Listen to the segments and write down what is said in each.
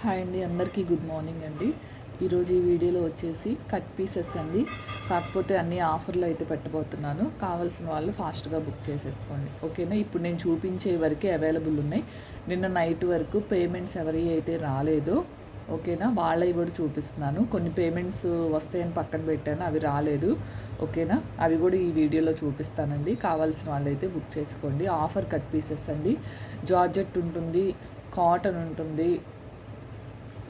Hi అండి అందరికీ good morning అండి. ఈరోజు ఈ వీడియోలో వచ్చేసి కట్ పీసెస్ అండి. కాకపోతే అన్ని ఆఫర్లు అయితే పెట్టబోతున్నాను. కావాల్సిన వాళ్ళు ఫాస్ట్గా బుక్ చేసేసుకోండి. ఓకేనా? ఇప్పుడు నేను చూపించే వరకే అవైలబుల్ ఉన్నాయి. నిన్న నైట్ వరకు పేమెంట్స్ ఎవరి అయితే రాలేదో ఓకేనా? వాళ్ళవి కూడా చూపిస్తున్నాను. కొన్ని పేమెంట్స్ వస్తాయని పక్కన పెట్టాను అవి రాలేదు ఓకేనా? అవి కూడా ఈ వీడియోలో చూపిస్తానండి. కావాల్సిన వాళ్ళైతే బుక్ చేసుకోండి. ఆఫర్ కట్ పీసెస్ అండి. జార్జెట్ ఉంటుంది కాటన్ ఉంటుంది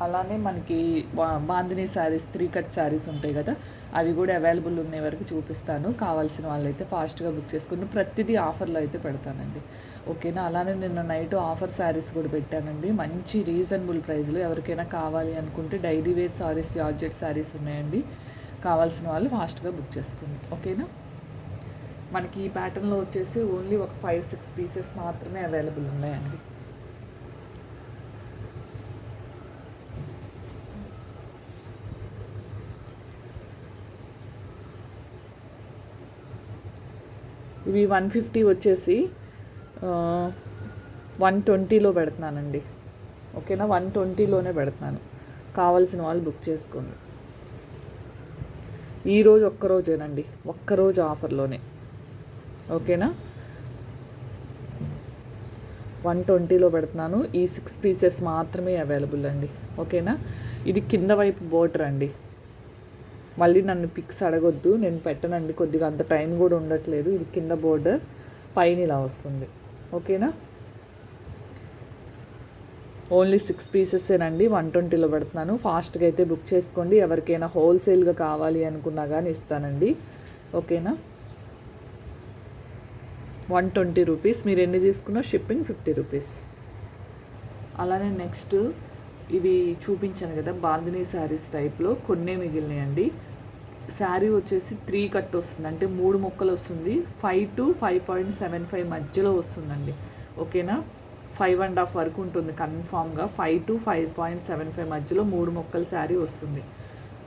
అలానే మనకి బా- శారీస్ త్రీ కట్ శారీస్ ఉంటాయి కదా అవి కూడా అవైలబుల్ ఉన్న వరకు చూపిస్తాను. కావాల్సిన వాళ్ళైతే ఫాస్ట్గా బుక్ చేసుకుని ప్రతిదీ ఆఫర్లో అయితే పెడతానండి. ఓకేనా? అలానే నిన్న నైట్ ఆఫర్ శారీస్ కూడా పెట్టానండి. మంచి రీజనబుల్ ప్రైస్లో ఎవరికైనా కావాలి అనుకుంటే daily wear sarees georgette sarees ఉన్నాయండి. కావాల్సిన వాళ్ళు ఫాస్ట్గా బుక్ చేసుకోండి. ఓకేనా? మనకి ఈ ప్యాటర్న్లో వచ్చేసి ఓన్లీ ఒక ఫైవ్ సిక్స్ పీసెస్ మాత్రమే అవైలబుల్ ఉన్నాయండి. ఇవి వన్ ఫిఫ్టీ వచ్చేసి వన్ ట్వంటీలో పెడుతున్నానండి. ఓకేనా? వన్ ట్వంటీలోనే పెడుతున్నాను. కావాల్సిన వాళ్ళు బుక్ చేసుకోండి. ఈరోజు ఒక్కరోజేనండి ఒక్కరోజు ఆఫర్లోనే. ఓకేనా? వన్ ట్వంటీలో పెడుతున్నాను. ఈ సిక్స్ పీసెస్ మాత్రమే అవైలబుల్ అండి. ఓకేనా? ఇది కింద వైపు బోర్డర్ అండి. మళ్ళీ నన్ను పిక్స్ అడగొద్దు నేను పెట్టనండి కొద్దిగా అంత టైం కూడా ఉండట్లేదు ఇది కింద బోర్డర్ పైన ఇలా వస్తుంది. ఓకేనా? ఓన్లీ సిక్స్ పీసెస్ేనండి వన్ ట్వంటీలో పెడుతున్నాను. ఫాస్ట్గా అయితే బుక్ చేసుకోండి ఎవరికైనా హోల్సేల్గా కావాలి అనుకున్నా కానీ ఇస్తానండి. ఓకేనా? One twenty rupees. మీరు ఎన్ని తీసుకున్నా షిప్పింగ్ ఫిఫ్టీ రూపీస్. అలానే నెక్స్ట్ ఇవి చూపించాను కదా బాందినీ శారీస్ టైప్లో కొన్నే మిగిలినాయండి. శారీ వచ్చేసి త్రీ కట్ వస్తుంది. అంటే మూడు ముక్కలు వస్తుంది. Five to five point seven five మధ్యలో వస్తుందండి. ఓకేనా? ఫైవ్ అండ్ హాఫ్ వరకు ఉంటుంది కన్ఫామ్గా. Five to five point seven five మధ్యలో మూడు మొక్కల శారీ వస్తుంది.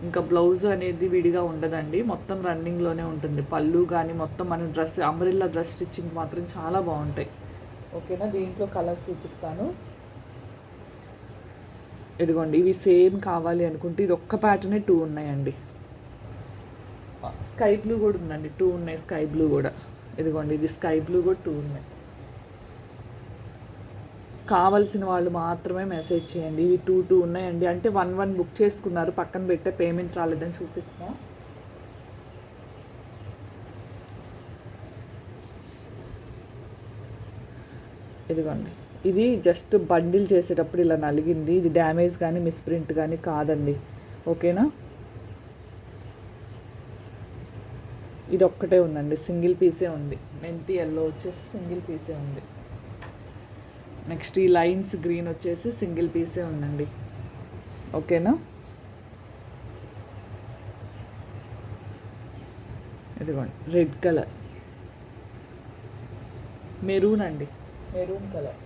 ఇంకా బ్లౌజ్ అనేది విడిగా ఉండదండి. మొత్తం రన్నింగ్లోనే ఉంటుంది. పళ్ళు కానీ మొత్తం మన డ్రెస్ అంబ్రిల్లా డ్రెస్ స్టిచ్చింగ్ మాత్రం చాలా బాగుంటాయి. ఓకేనా? దీంట్లో కలర్స్ చూపిస్తాను. ఇదిగోండి ఇవి సేమ్ కావాలి అనుకుంటే ఇది ఒక్క ప్యాటర్నే టూ ఉన్నాయండి. స్కై బ్లూ కూడా ఉందండి. టూ ఉన్నాయి స్కై బ్లూ కూడా. ఇదిగోండి ఇది స్కై బ్లూ కూడా టూ ఉన్నాయి. కావలసిన వాళ్ళు మాత్రమే మెసేజ్ చేయండి. ఇవి టూ టూ ఉన్నాయండి. అంటే వన్ వన్ బుక్ చేసుకున్నారు. పక్కన పెట్టే పేమెంట్ రాలేదని చూపిస్తాం. ఇదిగోండి. ఇది జస్ట్ బండిల్ చేసేటప్పుడు ఇలా నలిగింది. ఇది డ్యామేజ్ కానీ మిస్ప్రింట్ కానీ కాదండి. ఓకేనా? ఇది ఒక్కటే ఉందండి. సింగిల్ పీసే ఉంది. మెంతి ఎల్లో వచ్చేసి సింగిల్ పీసే ఉంది. నెక్స్ట్ ఈ లైన్స్ గ్రీన్ వచ్చేసి సింగిల్ పీసే ఉందండి. ఓకేనా? ఇదిగోండి. Red colour. మెరూన్ అండి. Maroon colour.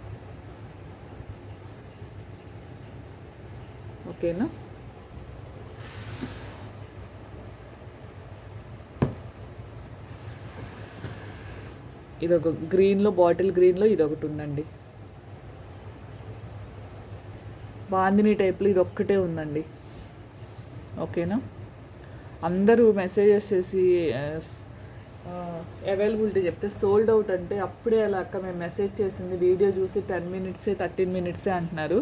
ఓకేనా? ఇది ఒక గ్రీన్లో బాటిల్ గ్రీన్లో ఇది ఒకటి ఉందండి. బాందిని టైప్లో ఇది ఒక్కటే ఉందండి. ఓకేనా? అందరూ మెసేజెస్ చేసి అవైలబిలిటీ చెప్తే సోల్డ్ అవుట్ అంటే అప్పుడే అలా అక్క మేము మెసేజ్ చేసింది వీడియో చూసి టెన్ మినిట్సే థర్టీన్ మినిట్సే అంటున్నారు.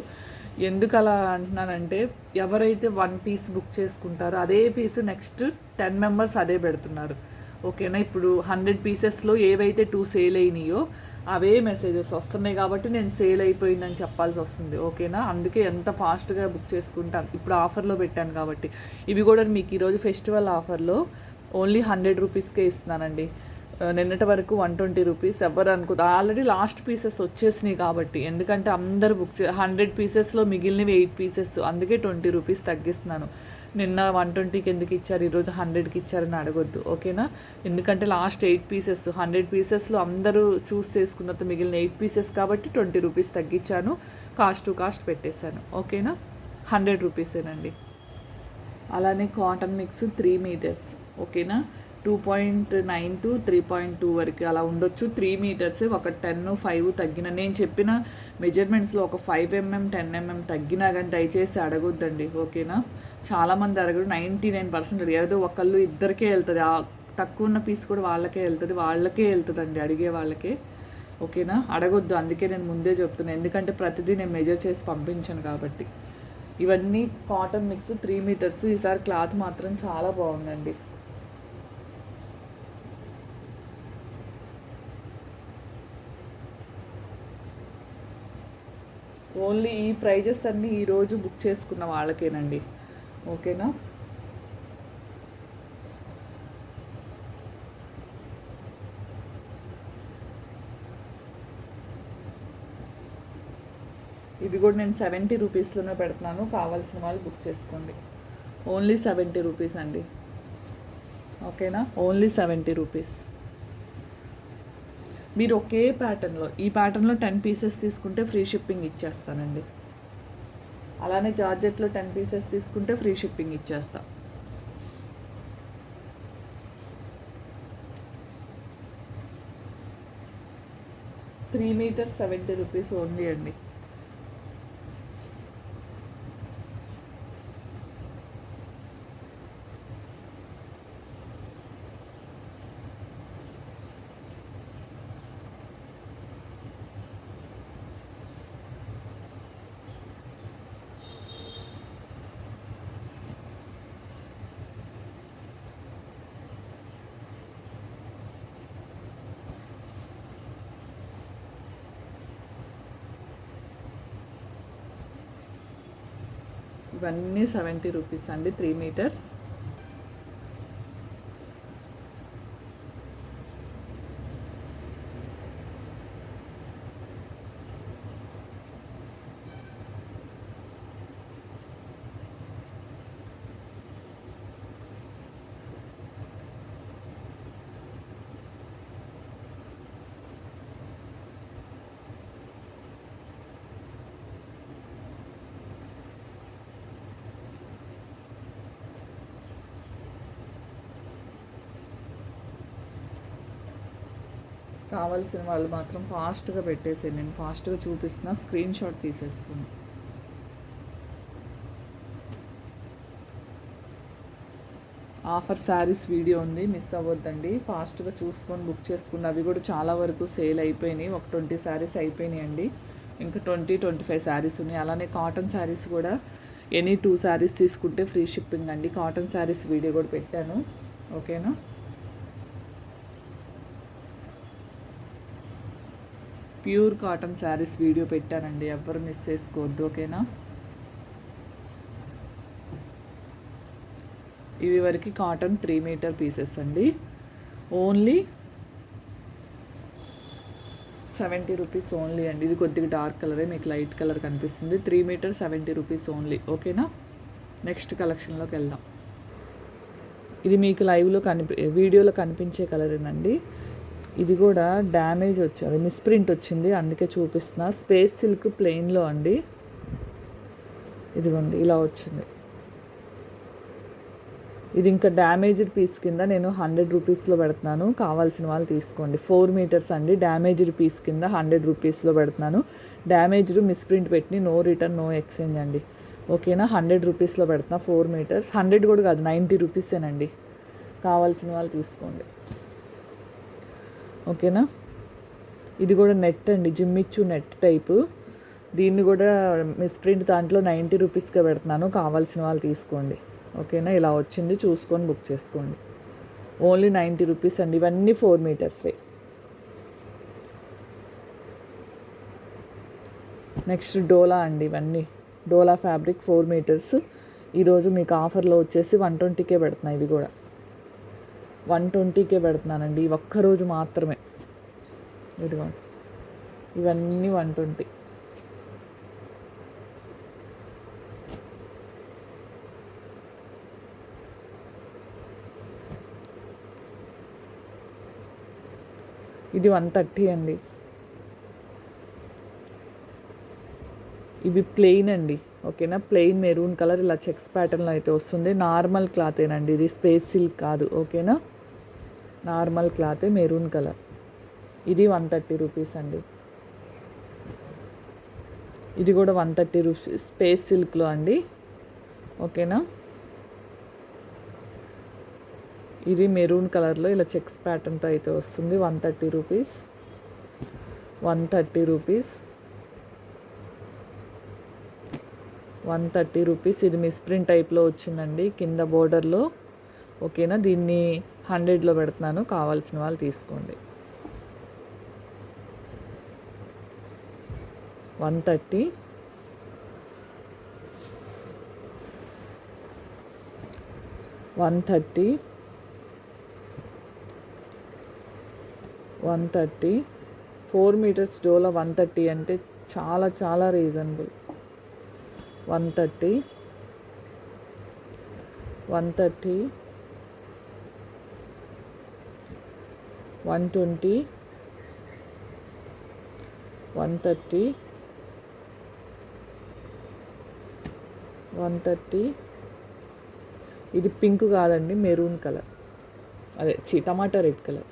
ఎందుకు అలా అంటున్నానంటే ఎవరైతే వన్ పీస్ బుక్ చేసుకుంటారో అదే పీస్ నెక్స్ట్ టెన్ మెంబర్స్ అదే పెడుతున్నారు. ఓకేనా? ఇప్పుడు హండ్రెడ్ పీసెస్లో ఏవైతే టూ సేల్ అయినాయో అవే మెసేజెస్ వస్తున్నాయి కాబట్టి నేను సేల్ అయిపోయిందని చెప్పాల్సి వస్తుంది. ఓకేనా? అందుకే ఎంత ఫాస్ట్గా బుక్ చేసుకుంటాను. ఇప్పుడు ఆఫర్లో పెట్టాను కాబట్టి. ఇవి కూడా మీకు ఈరోజు ఫెస్టివల్ ఆఫర్లో ఓన్లీ హండ్రెడ్ రూపీస్కే ఇస్తున్నానండి. నిన్నటి వరకు వన్ ట్వంటీ రూపీస్. ఎవరు అనుకో ఆల్రెడీ లాస్ట్ పీసెస్ వచ్చేసినాయి కాబట్టి. ఎందుకంటే అందరు బుక్ చే హండ్రెడ్ పీసెస్లో మిగిలినవి ఎయిట్ పీసెస్. అందుకే ట్వంటీ రూపీస్ తగ్గిస్తున్నాను. నిన్న వన్ ట్వంటీకి ఎందుకు ఇచ్చారు? ఈరోజు హండ్రెడ్కి ఇచ్చారని అడగొద్దు ఓకేనా? ఎందుకంటే లాస్ట్ ఎయిట్ పీసెస్ హండ్రెడ్ పీసెస్లో అందరూ చూస్ చేసుకున్నంత మిగిలిన ఎయిట్ పీసెస్ కాబట్టి ట్వంటీ రూపీస్ తగ్గించాను కాస్ట్ టు కాస్ట్ పెట్టేశాను ఓకేనా? హండ్రెడ్ రూపీసేనండి అలానే కాటన్ మిక్స్ త్రీ మీటర్స్ ఓకేనా? Two point nine to three point two వరకు అలా ఉండొచ్చు. త్రీ మీటర్స్ ఒక టెన్ ఫైవ్ తగ్గిన. నేను చెప్పిన మెజర్మెంట్స్లో ఒక ఫైవ్ ఎంఎం టెన్ ఎంఎం తగ్గినా కానీ దయచేసి అడగొద్దండి ఓకేనా? చాలామంది అడగరు. నైంటీ నైన్ పర్సెంట్ ఏదో ఒకళ్ళు ఇద్దరికే వెళ్తుంది. ఆ తక్కువ ఉన్న పీస్ కూడా వాళ్ళకే వెళ్తుంది. వాళ్ళకే వెళ్తుందండి అడిగే వాళ్ళకే ఓకేనా? అడగొద్దు. అందుకే నేను ముందే చెప్తున్నాను ఎందుకంటే ప్రతిదీ నేను మెజర్ చేసి పంపించాను కాబట్టి. ఇవన్నీ కాటన్ మిక్స్ త్రీ మీటర్స్. ఈసారి క్లాత్ మాత్రం చాలా బాగుందండి. ఓన్లీ ఈ ప్రైజెస్ అన్నీ ఈరోజు బుక్ చేసుకున్న వాళ్ళకేనండి. ఓకేనా? ఇది కూడా నేను సెవెంటీ రూపీస్లోనే పెడుతున్నాను. కావాల్సిన వాళ్ళు బుక్ చేసుకోండి. ఓన్లీ సెవెంటీ రూపీస్ అండి. ఓకేనా? Only seventy rupees. మీరు ఒకే ప్యాటర్న్లో ఈ ప్యాటర్న్లో టెన్ పీసెస్ తీసుకుంటే ఫ్రీ షిప్పింగ్ ఇచ్చేస్తానండి. అలానే జార్జెట్లో టెన్ పీసెస్ తీసుకుంటే ఫ్రీ షిప్పింగ్ ఇచ్చేస్తా. Three meters seventy rupees only అండి. ఇవన్నీ సెవెంటీ రూపీస్ అండి త్రీ మీటర్స్ కావాల్సిన వాళ్ళు మాత్రం ఫాస్ట్గా పెట్టేసి నేను ఫాస్ట్గా చూపిస్తున్నా స్క్రీన్ షాట్ తీసేసుకుని ఆఫర్ శారీస్ వీడియో ఉంది మిస్ అవ్వద్దండి. ఫాస్ట్గా చూసుకొని బుక్ చేసుకుని అవి కూడా చాలా వరకు సేల్ అయిపోయినాయి. ఒక ట్వంటీ శారీస్ అయిపోయినాయి అండి ఇంకా ట్వంటీ ట్వంటీ ఫైవ్ శారీస్ ఉన్నాయి. అలానే కాటన్ శారీస్ కూడా ఎనీ టూ శారీస్ తీసుకుంటే ఫ్రీ షిప్పింగ్ అండి. కాటన్ శారీస్ వీడియో కూడా పెట్టాను. ఓకేనా? ప్యూర్ కాటన్ శారీస్ వీడియో పెట్టానండి. ఎవ్వరు మిస్ చేసుకోవద్దు ఓకేనా? ఇవి వరకు కాటన్ త్రీ మీటర్ పీసెస్ అండి. ఓన్లీ సెవెంటీ రూపీస్ ఓన్లీ అండి. ఇది కొద్దిగా డార్క్ కలరే మీకు లైట్ కలర్ కనిపిస్తుంది. Three meter seventy rupees only ఓకేనా? నెక్స్ట్ కలెక్షన్లోకి వెళ్దాం. ఇది మీకు లైవ్లో కనిపి వీడియోలో కనిపించే కలరేనండి ఇది కూడా డ్యామేజ్ వచ్చింది మిస్ప్రింట్ వచ్చింది. అందుకే చూపిస్తున్నా. స్పేస్ సిల్క్ ప్లెయిన్లో అండి. ఇదిగోండి ఇలా వచ్చింది. ఇది ఇంకా డ్యామేజ్డ్ పీస్ కింద నేను హండ్రెడ్ రూపీస్లో పెడుతున్నాను. కావాల్సిన వాళ్ళు తీసుకోండి. ఫోర్ మీటర్స్ అండి. డ్యామేజ్డ్ పీస్ కింద హండ్రెడ్ రూపీస్లో పెడుతున్నాను. డ్యామేజ్డ్ మిస్ప్రింట్ పెట్టి నో రిటర్న్ నో ఎక్స్చేంజ్ అండి. ఓకేనా? హండ్రెడ్ రూపీస్లో పెడుతున్నా ఫోర్ మీటర్స్ హండ్రెడ్ కూడా కాదు నైంటీ రూపీసేనండి కావాల్సిన వాళ్ళు తీసుకోండి. ఓకేనా? ఇది కూడా నెట్ అండి జిమ్మిచ్చు నెట్ టైపు. దీన్ని కూడా మిస్ప్రింట్ దాంట్లో నైంటీ రూపీస్గా పెడుతున్నాను కావాల్సిన వాళ్ళు తీసుకోండి. ఓకేనా? ఇలా వచ్చింది చూసుకొని బుక్ చేసుకోండి. ఓన్లీ నైంటీ రూపీస్ అండి ఇవన్నీ ఫోర్ మీటర్స్వే. నెక్స్ట్ డోలా అండి ఇవన్నీ. Dola fabric four meters. ఈరోజు మీకు ఆఫర్లో వచ్చేసి వన్ ట్వంటీకే పెడుతున్నాయి ఇవి కూడా. వన్ ట్వంటీకే పెడుతున్నానండి ఒక్కరోజు మాత్రమే. ఇదిగో ఇవన్నీ వన్ ట్వంటీ. ఇది వన్ థర్టీ అండి. ఇవి ప్లెయిన్ అండి ఓకేనా? ప్లెయిన్ మెరూన్ కలర్ ఇలా చెక్స్ ప్యాటర్న్లో అయితే వస్తుంది. నార్మల్ క్లాతేనండి ఇది స్పేస్ సిల్క్ కాదు ఓకేనా? నార్మల్ క్లాతే మెరూన్ కలర్. ఇది వన్ థర్టీ రూపీస్ అండి. ఇది కూడా వన్ థర్టీ రూపీస్ స్పేస్ సిల్క్లో అండి. ఓకేనా? ఇది మెరూన్ కలర్లో ఇలా చెక్స్ ప్యాటర్న్తో అయితే వస్తుంది. One thirty rupees. One thirty rupees. One thirty rupees. ఇది మిస్ప్రింట్ టైప్లో వచ్చిందండి కింద బోర్డర్లో. ఓకేనా? దీన్ని హండ్రెడ్లో పెడుతున్నాను. కావాల్సిన వాళ్ళు తీసుకోండి. One thirty. One thirty. One thirty. Four meters Dola one thirty అంటే చాలా చాలా reasonable. One thirty. One thirty. One twenty. One thirty. One thirty. ఇది పింక్ కాదండి మెరూన్ కలర్. అదే చి tomato red colour.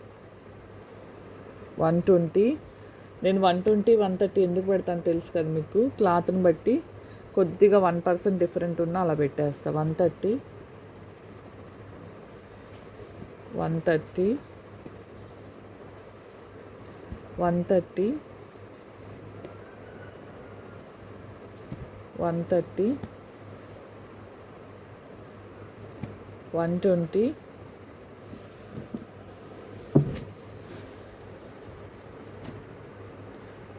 One twenty. నేను వన్ ట్వంటీ వన్ థర్టీ ఎందుకు పెడతాను తెలుసు కదా మీకు. క్లాత్ని బట్టి కొద్దిగా వన్ పర్సెంట్ డిఫరెంట్ ఉన్నా అలా పెట్టేస్తా. One thirty. One thirty. One thirty. One thirty. One twenty.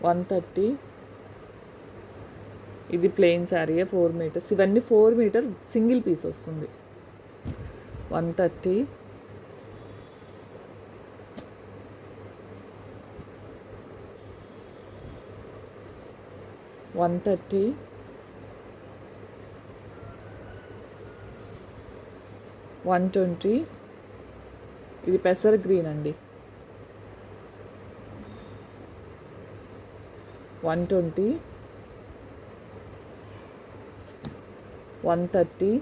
One thirty. ఇది ప్లెయిన్ శారీ ఫోర్ మీటర్స్. ఇవన్నీ ఫోర్ మీటర్ సింగిల్ పీస్ వస్తుంది. One thirty. One thirty. One twenty. ఇది పెసర్ గ్రీన్ అండి. One twenty. One thirty.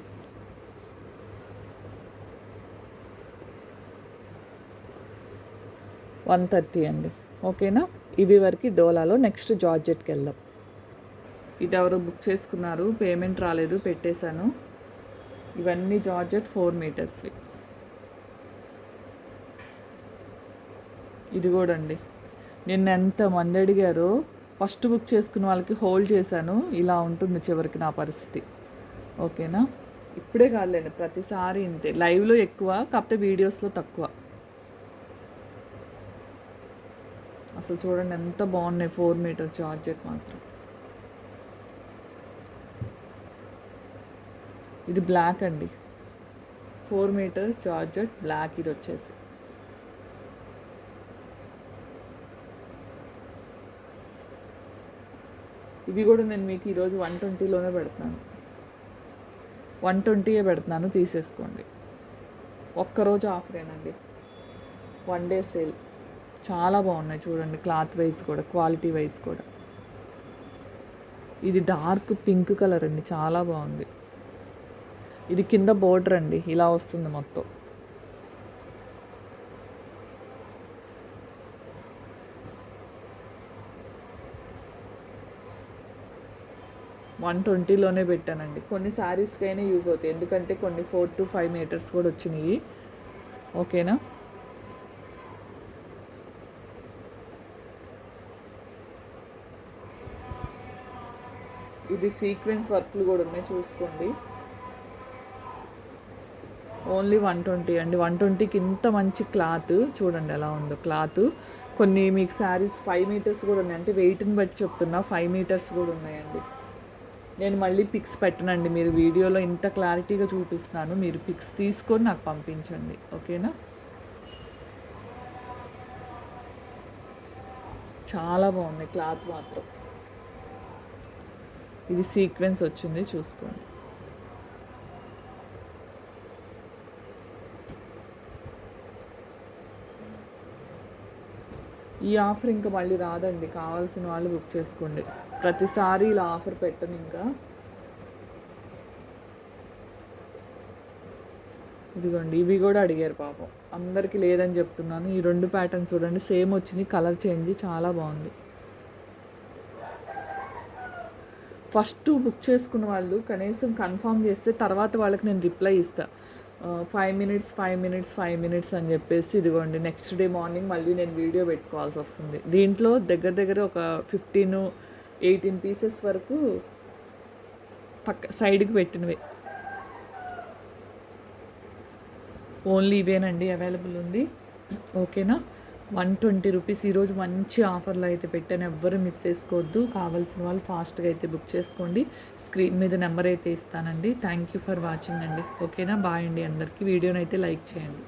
One thirty అండి. ఓకేనా? ఇవి వరకు డోలాలో నెక్స్ట్ జార్జెట్కి వెళ్దాం. ఇది ఎవరు బుక్ చేసుకున్నారు. పేమెంట్ రాలేదు. పెట్టేశాను. ఇవన్నీ జార్జెట్ ఫోర్ మీటర్స్వి. ఇది కూడా అండి నిన్న ఎంత మంది అడిగారో ఫస్ట్ బుక్ చేసుకున్న వాళ్ళకి హోల్డ్ చేశాను ఇలా ఉంటుంది చివరికి నా పరిస్థితి. ఓకేనా? ఇప్పుడే కాదులేండి ప్రతిసారి ఇంతే. లైవ్లో ఎక్కువ కాకపోతే వీడియోస్లో తక్కువ. అసలు చూడండి ఎంత బాగున్నాయి ఫోర్ మీటర్ చార్జెట్ మాత్రం. ఇది బ్లాక్ అండి. ఫోర్ మీటర్స్ చార్జర్ బ్లాక్ ఇది వచ్చేసి. ఇవి కూడా నేను మీకు ఈరోజు వన్ ట్వంటీలోనే పెడుతున్నాను. వన్ ట్వంటీయే పెడుతున్నాను తీసేసుకోండి. ఒక్కరోజు ఆఫరేనండి వన్ డే సేల్ చాలా బాగున్నాయి చూడండి క్లాత్ వైజ్ కూడా క్వాలిటీ వైజ్ కూడా. ఇది డార్క్ పింక్ కలర్ అండి చాలా బాగుంది. ఇది కింద బోర్డర్ అండి. ఇలా వస్తుంది మొత్తం. వన్ ట్వంటీలోనే పెట్టానండి. కొన్ని శారీస్కైనా యూజ్ అవుతాయి. ఎందుకంటే కొన్ని ఫోర్ టు ఫైవ్ మీటర్స్ కూడా వచ్చినాయి. ఓకేనా ఇది సీక్వెన్స్ వర్క్లు కూడా ఉన్నాయి. చూసుకోండి. ఓన్లీ వన్ ట్వంటీ అండి. వన్ ట్వంటీకి ఇంత మంచి క్లాత్ చూడండి ఎలా ఉందో క్లాత్. కొన్ని మీకు శారీస్ ఫైవ్ మీటర్స్ కూడా ఉన్నాయి. అంటే వెయిట్ని బట్టి చెప్తున్నా ఫైవ్ మీటర్స్ కూడా ఉన్నాయండి. నేను మళ్ళీ పిక్స్ పెట్టనండి. మీరు వీడియోలో ఇంత క్లారిటీగా చూపిస్తాను మీరు పిక్స్ తీసుకొని నాకు పంపించండి. ఓకేనా? చాలా బాగున్నాయి క్లాత్ మాత్రం. ఇది సీక్వెన్స్ వచ్చింది చూసుకోండి. ఈ ఆఫర్ ఇంకా మళ్ళీ రాదండి. కావాల్సిన వాళ్ళు బుక్ చేసుకోండి. ప్రతిసారి ఇలా ఆఫర్ పెట్టను ఇంకా. ఇదిగోండి ఇవి కూడా అడిగారు పాపం. అందరికీ లేదని చెప్తున్నాను. ఈ రెండు ప్యాటర్న్స్ చూడండి. సేమ్ వచ్చింది. కలర్ చేంజ్ చాలా బాగుంది. ఫస్ట్ బుక్ చేసుకున్న వాళ్ళు కనీసం కన్ఫర్మ్ చేస్తే తర్వాత వాళ్ళకి నేను రిప్లై ఇస్తా. Five minutes five minutes five minutes అని చెప్పేసి ఇదిగోండి నెక్స్ట్ డే మార్నింగ్ మళ్ళీ నేను వీడియో పెట్టుకోవాల్సి వస్తుంది. దీంట్లో దగ్గర దగ్గర ఒక ఫిఫ్టీన్ ఎయిటీన్ పీసెస్ వరకు పక్క సైడ్కి పెట్టినవి. ఓన్లీ ఇవేనండి అవైలబుల్ ఉంది. ఓకేనా వన్ ట్వంటీ రూపీస్ ఈరోజు మంచి ఆఫర్లో అయితే పెట్టాను. ఎవ్వరు మిస్ చేసుకోవద్దు. కావాల్సిన వాళ్ళు ఫాస్ట్గా అయితే బుక్ చేసుకోండి. స్క్రీన్ మీద నెంబర్ అయితే ఇస్తానండి. థ్యాంక్ యూ ఫర్ వాచింగ్ అండి. ఓకేనా బాయ్ అండి అందరికీ. వీడియోని అయితే లైక్ చేయండి.